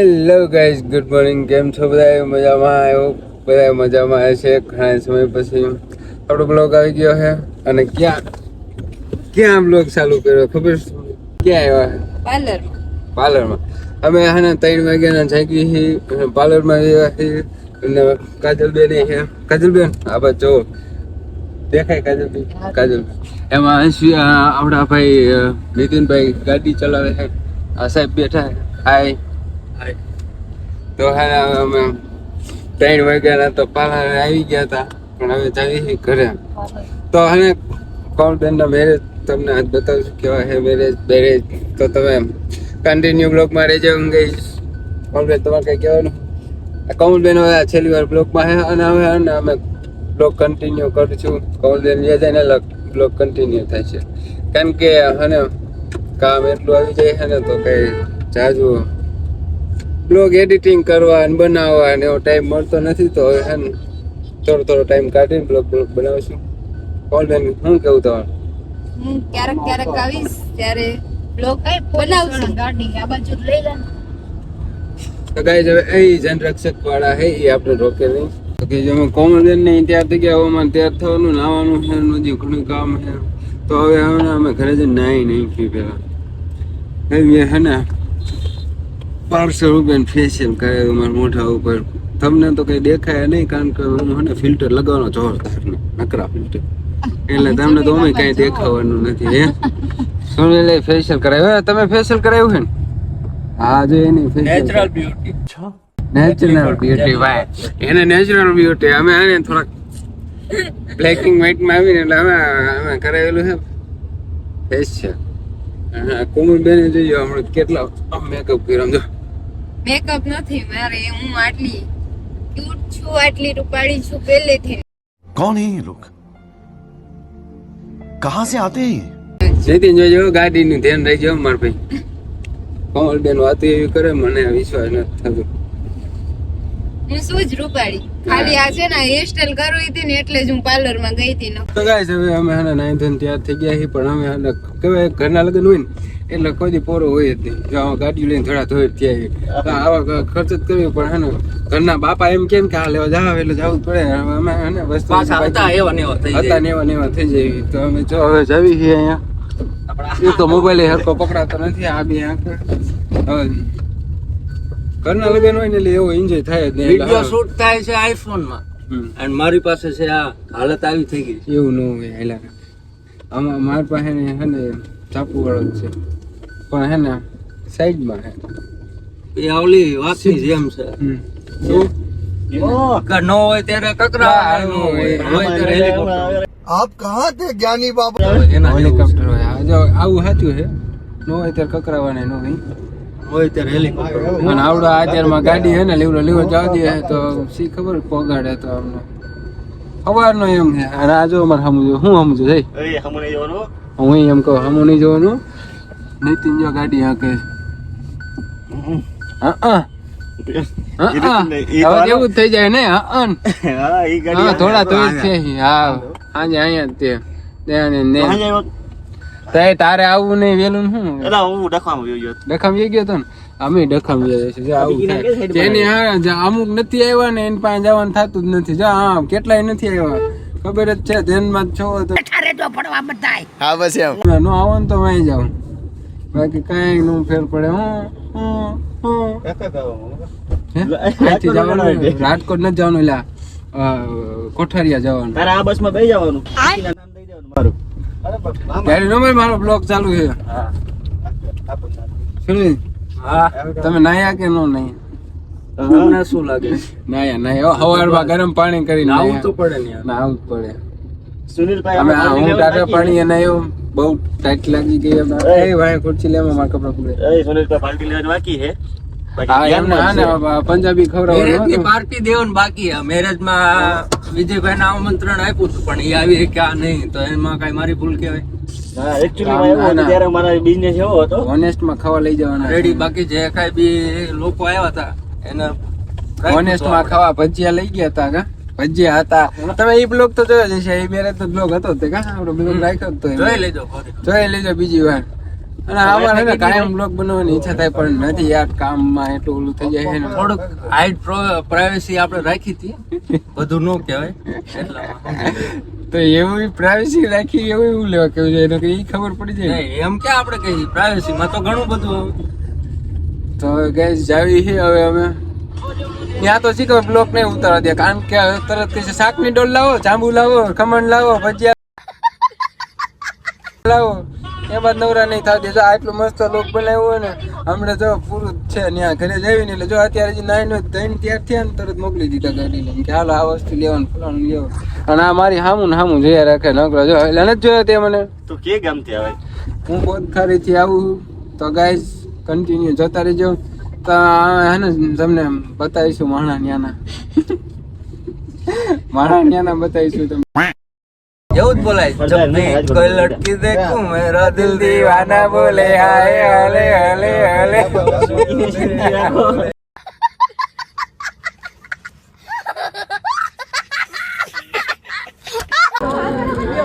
Hello guys good morning કેમ છો બધા મજામાં? આવ્યો બધા મજામાં આવે છે. ઘણા સમય પછી આપણો બ્લોગ આવી ગયો છે. અને ક્યાં? ક્યાં બ્લોગ ચાલુ કર્યો? ખબર ક્યાં આવ્યા પાર્લર. પાર્લરમાં. અમે હા ત્રણ વાગ્યાના જાગી છીએ. અને પાર્લરમાં આવ્યા છીએ. અને કાજલબેન છે. કાજલબેન આ બાજુ જો દેખાય કાજલબેન? કાજલ એમાં આપણા ભાઈ નીતિનભાઈ ગાડી ચલાવે છે. આ સાહેબ બેઠા હાય તો હા અમે ત્રણ વાગ્યાના તો પાર્લર આવી ગયા હતા પણ હવે જાવી છીએ ઘરે. તો હવે કોલબેનના મેરેજ તમને આજ બતાવું છું કેવા હે મેરેજ મેરેજ તો તમે કન્ટિન્યુ બ્લોગમાં રહેજો ગઈશ કોલબેન, તમારે કંઈ કહેવાનું? કોમલબેન હવે છેલ્લી વાર બ્લોગમાં હે અને હવે અમે બ્લોગ કન્ટિન્યુ કરશું. કોમલબેન જે જાય ને બ્લોગ કન્ટિન્યુ થાય છે. કેમ કે હે કામ એટલું આવી જાય છે ને તો કંઈ જાજુ બ્લોગ એડિટિંગ કરવા અને બનાવવા અને એવો ટાઈમ મળતો નથી તો હવે હે ને થોડો થોડો ટાઈમ કાઢીને બ્લોગ બ્લોગ બનાવશું. કોલબેન શું કેવું તમારું? હું ક્યારેક ક્યારેક આવીશ ત્યારે બ્લોગ બનાવશું. ગાડી આ બાજુ લઈ લે તો ગાઈઝ હવે એ જનરક્ષક વાળા હે એ આપણે રોકે નહીં. તો કે જો અમે કોમલબેન ને તૈયાર થઈ ગયા હોવામાં તૈયાર થવાનું નાવાનું છે ને ઘણું કામ છે તો હવે હવે અમે ઘરે જઈને નાહી નહીં પી મેં હે ને પાંચસો રૂપિયા ફેશિયલ કરાયું મારા મોઢા ઉપર. તમને તો કઈ દેખાય નહીં કારણ કે હું હે ને ફિલ્ટર લગાવવાનો જોરદાર ને નકરા ફિલ્ટર. એટલે તમને તો અમે કઈ દેખાવાનું નથી હે? સોનીલે ફેશિયલ કરાવ્યું તમે ફેશિયલ કરાવ્યું છે ને? હા જો એની નેચરલ બ્યુટી નેચરલ બ્યુટી ભાઈ એને નેચરલ બ્યુટી અમે આને થોડાક બ્લેકિંગ વ્હાઇટમાં આવીને એટલે અમે અમે કરાવેલું છે. ફેશિયલ હા કોમલ બેને જોઈએ હમણાં કેટલા મેકઅપ કર્યો જો. મેકઅપ નથી મારે હું આટલી ક્યુટ છું આટલી રૂપાળી છું પહેલેથી. કોણ હે લોક કહા સે આતે હે જેતી જોજો ગાડીનું ધ્યાન રાખજો માર ભાઈ. કોમલ બેન વાત એવી કરે મને વિશ્વાસ નથી થતો. હું શું જ રૂપાળી. ખાલી આ છે ને હેરસ્ટાઈલ કરવી હતી ને એટલે જ હું પાર્લરમાં ગઈ હતી તો ગાઈસ હવે અમે હે નાઈ ધોઈને તૈયાર થઈ ગયા છીએ પણ અમે હાને કહેવાય ઘરના લગ્ન હોય ને એટલે કોઈ દી પોરો હોય જ નહીં. જો આમાં ગાડી લઈને થોડા ધોઈ ત્યાં તો આવા ખર્ચ જ કર્યો પણ હે ઘરના બાપા એમ કેમ કે આ લેવા જાવ એટલે જવું જ પડે. અમે હે ને વસ્તુ હતા એવા ને એવા થઈ જાય. તો અમે જો હવે જવી છીએ અહીંયા. એ તો મોબાઈલ હરકો પકડાતો નથી આ બી આંખ. હવે ઘરના લગન હોય ને એટલે એવો એન્જોય થાય જ નહીં. વિડિયો શૂટ થાય છે આઈફોનમાં અને મારી પાસે છે આ હાલત આવી થઈ ગઈ એવું ન હોય હેલા આમાં મારી પાસે ને હે ને ચાપુ વાળો છે. પણ હે ને સાઈડમાં હે. એ આવલી વાતની જેમ છે. નો હોય ત્યારે કકરા હોય આપ કહા તે જ્ઞાની બાબા હેલિકોપ્ટર હોય. આવું હાચું છે નો હોય ત્યારે કકરાવાને નો હોય. હોય ત્યારે હેલિકોપ્ટર અને આવડો આચારમાં ગાડી હે ને લીવડો લીવડો જાવતી હે તો શી ખબર પગાડે તો અમને. સવારનો એમ છે અને આ જો અમારે સમજો હું સમજો જઈ હું? એમ કહું હમું નહીં જોવાનું. નીતિન જો ગાડી હા હા. હા થઈ જાય ને હા થોડા તો છે હા. આજે અહીંયા તે. ને તે તારે આવું નહીં વેલું હું એટલે ડખામ વયો ગયો તો અમે ડખામ વયો હા અમુક નથી આવ્યા ને એની પાસે જવાનું થતું જ નથી. જો હા કેટલાય નથી આવ્યા. ખબર જ છે ધ્યાનમાં છો તો. હા બસ એમ. નો આવો ને તો વહી જાઉં બાકી કઈ નું ફેર પડે. હું હું અહીંથી જવાનું રાજકોટ નથી જવાનું એટલે કોઠારિયા જવાનું. તારે આ બસમાં જવાનું. મારું. બ્લોગ ચાલુ છે. તમે નાયા કે નો નહીં તમને શું લાગે? નાયા નાયા. હવારમાં ગરમ પાણી કરીને નાવું તો પડે ને યાર. પડે. સુનિલભાઈ અમે આ હું ટાટા પાણી અને બહુ ટાઈટ લાગી ગઈ એ. ભાઈ ખુરશી લેવા મારા કપડા પડે એ સુનિલભાઈ પાર્ટી લેવાની બાકી છે. ને પંજાબી ખવડાવવાની પાર્ટી દેવાનું બાકી છે મેરેજમાં વિજયભાઈ આમંત્રણ આપ્યું હતું પણ એ આવી કે આ નહીં તો એમાં કઈ મારી ભૂલ કહેવાય. ના, ના. ખાવા લઈ જવાના રેડી બાકી જે કઈ બી લોકો આવ્યા હતા એને Honest માં ખાવા ભજીયા લઈ ગયા હતા કા? ભજીયા હતા. તમે એ બ્લોગ તો જોયો જ હશે એ મેરેજ તો બ્લોગ હતો તે કા? આપણો બ્લોગ રાખ્યો તો જોઈ લેજો. જોઈ લેજો બીજી વાર. અને આમાં ને કાયમ બ્લોગ બનાવવાની ઈચ્છા થાય પણ નથી યાર કામમાં એટલું ઓલું થઈ જાય છે ને. થોડુંક હાઈટ પ્રાઇવસી આપણે રાખી હતી. બધું ન કહેવાય. તો એવી પ્રાઇવસી રાખી એવું એવું લેવા કેવું છે? એને કઈ ખબર પડી જાય. એમ કે આપણે કઈ પ્રાઇવસી માં તો ઘણું બધું તો ગેસ જાવી છે હવે અમે. ત્યાં તો શીખો બ્લોક નહીં ઉતારવા દે. કારણ કે તરત કે શાકની ડોલ લાવો જાંબુ લાવો ખમણ લાવો ભજીયા લાવો. એ બાદ નવરા નહીં થતી જો આટલું મસ્ત લોક બનાવ્યું હોય ને હમણાં જો પૂરું છે ત્યાં ઘરે જઈને એટલે જો અત્યારે જે નાઈ નો દહીં તૈયાર થયા ને તરત મોકલી દીધા લઈને કે હાલો આ વસ્તુ લેવાનું ફલાણું લેવું અને આ મારી હામું ને હામું જોયા રાખે નકરો. જો એટલે નથી જોયો તે મને? તું કે ગામથી આવે? હું બોધખારીથી આવું તો ગાઈસ કન્ટિન્યુ જોતા રહેજો. તો હેને તમને બતાવીશું માણા ન્યાના. માણા ન્યાના બતાવીશું તમને. એવું જ બોલાય જબ ભી કોઈ લટકી દેખું મેરા દિલ દીવાના બોલે હાય હલે હલે હલે.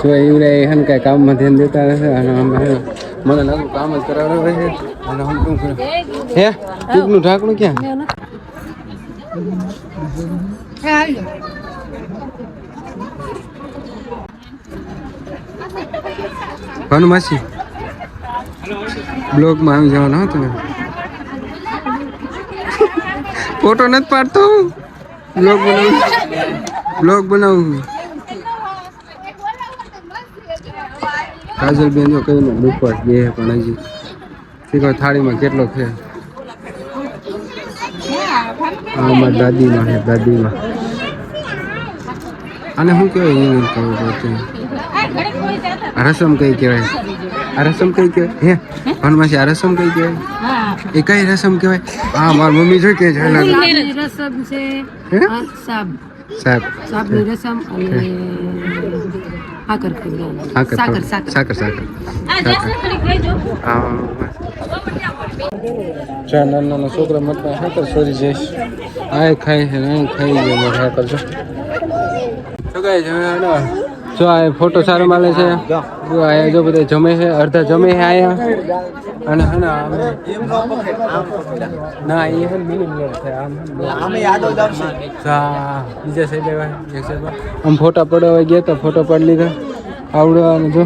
જો એવું રહે એમ કાંઈ કામમાં ધ્યાન દેતા રહેશે અને મને લાગુ કામ જ કરાવે હોય અને હું શું કરું? હે? ટીકનું ઢાંકણું ક્યાં? હા, માસી? બ્લોગમાં આવી જવાનો હો તમે ફોટો નથી પાડતો બ્લોગ બનાવું. બ્લોગ બનાવું કાજલ બેન જો કઈ ને ઉપર બે પણ હજી. શીખો થાળીમાં કેટલો છે. આમાં દાદીમાં છે દાદીમાં. અને શું કહેવાય એ કહું રસમ કઈ કહેવાય આ રસમ કઈ કહેવાય હે હનુમાસી આ રસમ કઈ કહેવાય એ કઈ રસમ કહેવાય હા મારી મમ્મી જોઈ કે છે લાગે સાબની રસમ છે હે આ સાબ સાહેબ સાબની રસમ અને સાકર ખવડાવવાનું. સાકર સાકર સાકર સાકર સાકર સાકર હા ચાર નાના નાના છોકરા મતમાં સાકર સોરી જઈશ આ ખાય છે ને આ ખાઈ ગયો મારે સાકર જો શું કહે છે હવે આનો? જો આ ફોટો સારો માલે છે. જો. આ જો બધા જમે છે અડધા જમે છે આયા. અને હે ને ના એ હે હા, બીજા એક સાઈડ પર. આમ ફોટા પડાવવા ગયા તો ફોટો પડી લીધા. આવડો અને જો.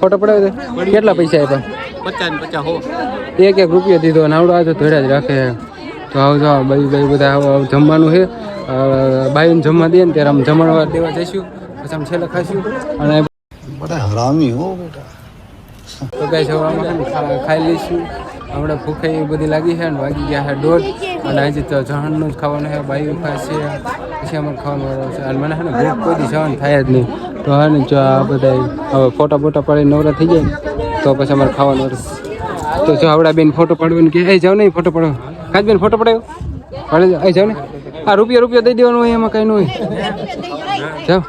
ફોટો પડાવ્યો તો કેટલા પૈસા આપ્યા? પચાસ પચાસ હો. એક એક રૂપિયો દીધો અને આવડો આજે તો જ રાખે. તો આવ જો ભાઈ બાઈ બધા જમવાનું છે. બાઈને જમવા દે ને ત્યારે આમ જમણવાર દેવા જઈશું. ખર્ચામાં છેલ્લે ખાઈશું અને બધા હરામી હો બેટા. તો કઈ સવારમાં ખાઈ લઈશું. આપણે ભૂખે એ બધી લાગી છે અને વાગી ગયા છે દોઢ. અને આજે તો જહાણનું જ ખાવાનું છે બાયું છે. પછી અમારે ખાવાનું છે. અને મને છે ને ભૂખ કોઈ સહન થાય જ નહીં. તો હા ને જો આ બધા હવે ફોટા બોટા પાડી નવરા થઈ જાય તો પછી અમારે ખાવાનું તો જો આવડા બેન ફોટો પાડવાનું કે એ જાવ નહીં ફોટો પડો કાજ બેન ફોટો પડાયો? પાડી જાવ એ જાઓ ને આ રૂપિયા રૂપિયા દઈ દેવાનું હોય એમાં કાંઈ ન હોય. જાઓ.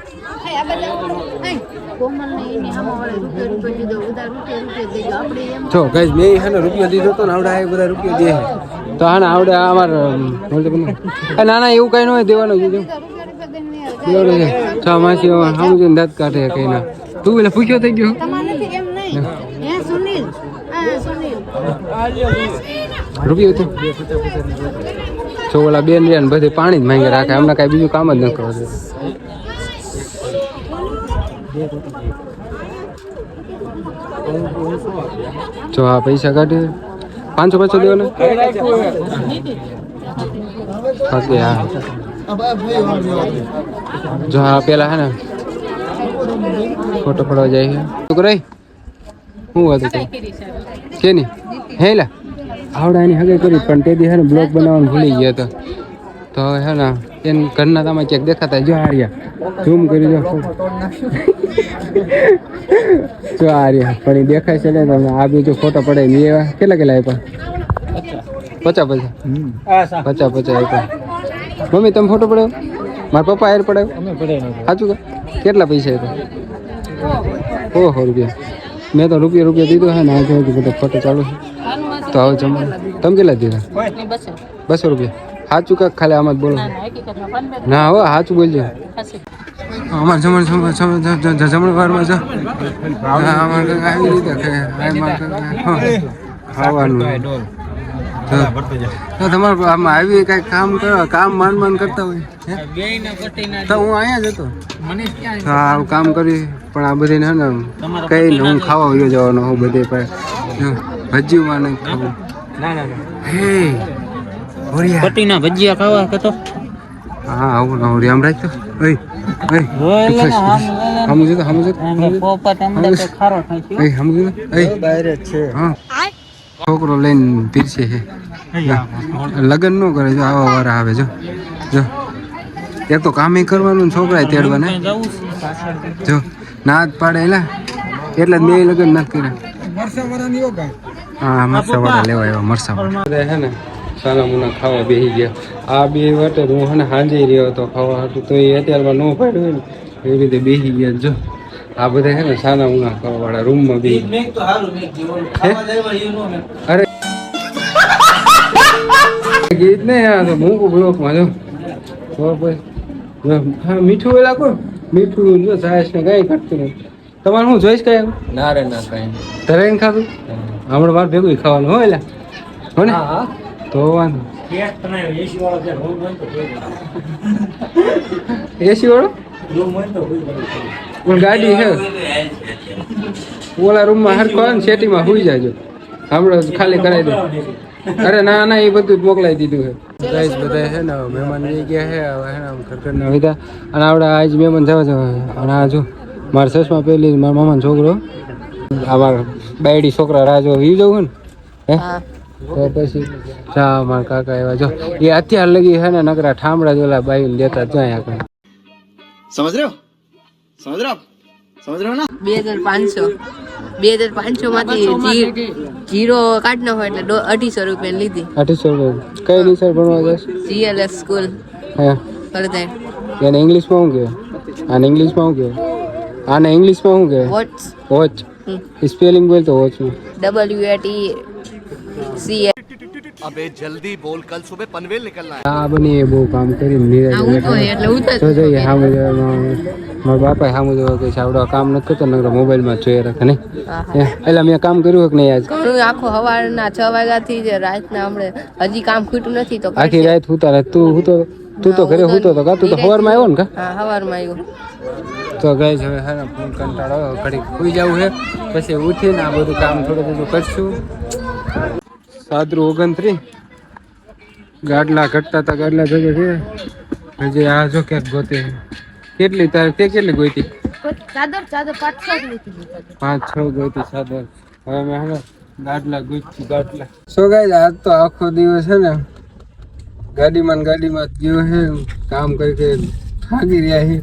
જો ગાઈસ મેં હે ને રૂપિયો દીધો તો ને આવડે આ બધા રૂપિયો દે તો હા ને આવડે અમાર ના ના એવું કઈ ન હોય દેવાનું કીધું. દેવાનું છે છ માસી સામુ જોઈને દાંત કાઢે કઈ ના તું એટલે પૂછ્યો થઈ ગયો? તમારે એમ નહીં. હે સુનિલ? હા સુનિલ. રૂપિયો તો. જો ઓલા બેન રહ્યા ને બધે પાણી જ માંગે રાખે. હમણાં કાંઈ બીજું કામ જ ન કરવા જો આ પૈસા કાઢે પાંચસો પાંચસો દેવાના? બાકી હા. જો આ પેલા હે ને, ફોટો પડવા જાય છે. છોકરો શું વાત તે કે નહીં? હે લા. આવડા એની હગે કરી, પણ તે દી હે ને બ્લોગ બનાવવાનું ભૂલી ગયા હતા. તો હવે હે ને એને ઘરના તમે ક્યાંક દેખાતા જો આર્યા ઝૂમ કરી જો. જો આર્યા પણ એ દેખાય છે ને તમે આ બીજો ફોટો પડે. ને એવા. કેટલા કેટલા આપ્યા? પચાસ પચા પચાસ પચાસ આપ્યા. મમ્મી તમે ફોટો પડ્યો? મારા પપ્પા એર પડાવ્યો સાચું કે કેટલા પૈસા આપ્યા? ઓહો રૂપિયા. મેં તો રૂપિયા રૂપિયા દીધો હે ને આજે હજી બધો ફોટો ચાલુ છે. તો આવો જમવાનું. તમે કેટલા દીધા? બસો રૂપિયા. સાચું કાંક ખાલી આમાં જ બોલો. ના હો સાચું બોલજો. અમાર જમણ જમણ જમણ જમણવારમાં જો. હા, અમારે કંઈક આવી રીતે કે આ હા, ખાવાનું. તો તમારે આમાં આવી કઈ કામ કરો કામ માન માન કરતા હોય તો હું અહીંયા જ હતો. તો કામ કરી પણ આ બધી ને ને કઈ ને હું ખાવા વયો જવાનો હું બધે પણ ભજીમાં નહીં ખાવું. હે. ભોળિયા ભજીયા ખાવા કે તો? હા આવું ના આમ રાખતો ઓય ઓય સમજો તો સમજો પોપટ અંદર તો ખારો થાય છે. ઓય સમજો ઓય. છે. હા. છોકરો લઈને પીરસે છે. લગ્ન ન કરે જો આવા વાર આવે જો. જો. એક તો કામે કરવાનું ને છોકરા તેડવાના. જો ના જ પાડે એલા એટલે જ મેં લગ્ન નથી કર્યા. હા મરસા વાળા લેવા એવા મરસા વાળા હે ને. સાના મુના ખાવા બેસી ગયા. આ બે વાટે હું હને હાંજે રહ્યો હતો ખાવા હતું તો એ અત્યારમાં ન પાડ્યું ને એવી રીતે બેસી ગયા જો. આ બધા હે ને સાના મુના ખાવા વાળા રૂમમાં બેસી અરે. ગીત ને આ તો મૂકું બ્લોકમાં જો. તો પછી હા મીઠું વેલા કો મીઠું જો સાયસ ને કઈ ઘટતું નહીં. તમારે હું જોઈશ કઈ? ના રે ના કઈ ધરાઈને ખાધું? હમણાં મારે ભેગું ખાવાનું હોય એટલે હા. તો વાંધો. એસી વાળો પણ ગાડી છે. ઓલા રૂમમાં હરખો આવે ને સેટીમાં હુઈ જાયજો હમણાં ખાલી કરાવી દે. અરે ના ના એ બધું જ મોકલાવી દીધું છે. ગાઈસ બધા છે ને મહેમાન લઈ ગયા છે હવે હે ને આમ લીધા અને આપણે આજ મહેમાન જવા જવા અને આ જો મારા સસમાં પહેલી મારા મામાનો છોકરો. આ મારા બાયડી છોકરા રાજો વી જવું ને? હે. તો પછી ચા મારા કાકા એવા જો એ અત્યાર લગી હે ને નકરા ઠામડા જોલા બાઈ લેતા તો અહીંયા સમજ રહ્યો સમજ રહ્યો સમજ રહ્યો ના બે માંથી અઢીસો રૂપિયા લીધી. અઢીસો રૂપિયા. કઈ નિશાળ ભણવા જશ જીએલએસ સ્કૂલ. હા. એને ઇંગ્લિશમાં શું કહેવાય? આને ઇંગ્લિશમાં શું કહેવાય? આને ઇંગ્લિશમાં શું કહેવાય? વોચ. વોચ બોલ તો વોચ ડબલ્યુ એટ સીએ અબે જલ્દી બોલ કલ સુબહ પનવેલ નીકળના હે હા બની બહુ કામ કરી નીરજ હું તો એટલે ઉતર તો જઈએ હા મુજે મારા બાપા હા મુજે કે છાવડો કામ ન કરતો નકર મોબાઈલમાં જોઈ રાખે ને એટલે મેં કામ કર્યું કે નહીં આજ? ઘણું આખો સવારના 6 વાગ્યા થી જ રાતના હમણે હજી કામ ખૂટ્યું નથી તો આખી રાત હુતા તું હુતો તું તો ઘરે હુતો તો કા? તું તો સવારમાં આવ્યો ને કા? હા સવારમાં આવ્યો. તો ગઈ હવે હે ફોન કંટાળો ઘડી સુઈ જવું હે. પછી ઉઠીને આ બધું કામ થોડું બધું કરશું. સાદરું ઓગણત્રીસ. ગાડલા ઘટતા હતા ગાડલા ભેગા છે હજી આ જો ક્યાંક ગોતે. કેટલી તારે તે કેટલી ગોતી પાંચ છ ગોતી સાદર હવે મેં હવે ગાડલા ગોતી ગાડલા. સો ગાય આજ તો આખો દિવસ છે ને ગાડીમાં ને ગાડીમાં જ ગયો છે કામ કરી કરી થાકી રહ્યા છે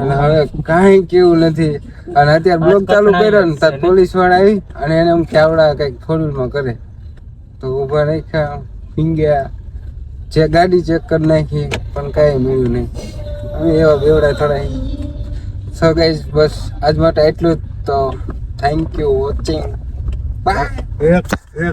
અને હવે કાંઈ કેવું નથી. અને અત્યારે બ્લોક ચાલુ કર્યો ને પોલીસવાળા આવી અને એને એમ કેવડા કંઈક ફોર કરે. તો ઊભા રાખ્યા, ફીંગ્યા, જે ગાડી ચેક કરી નાખી, પણ કાંઈ મળ્યું નહીં. અમે એવા બેવડા થોડા સો ગાઈઝ બસ, આજ માટે એટલું જ. તો થેન્ક યુ વોચિંગ બાય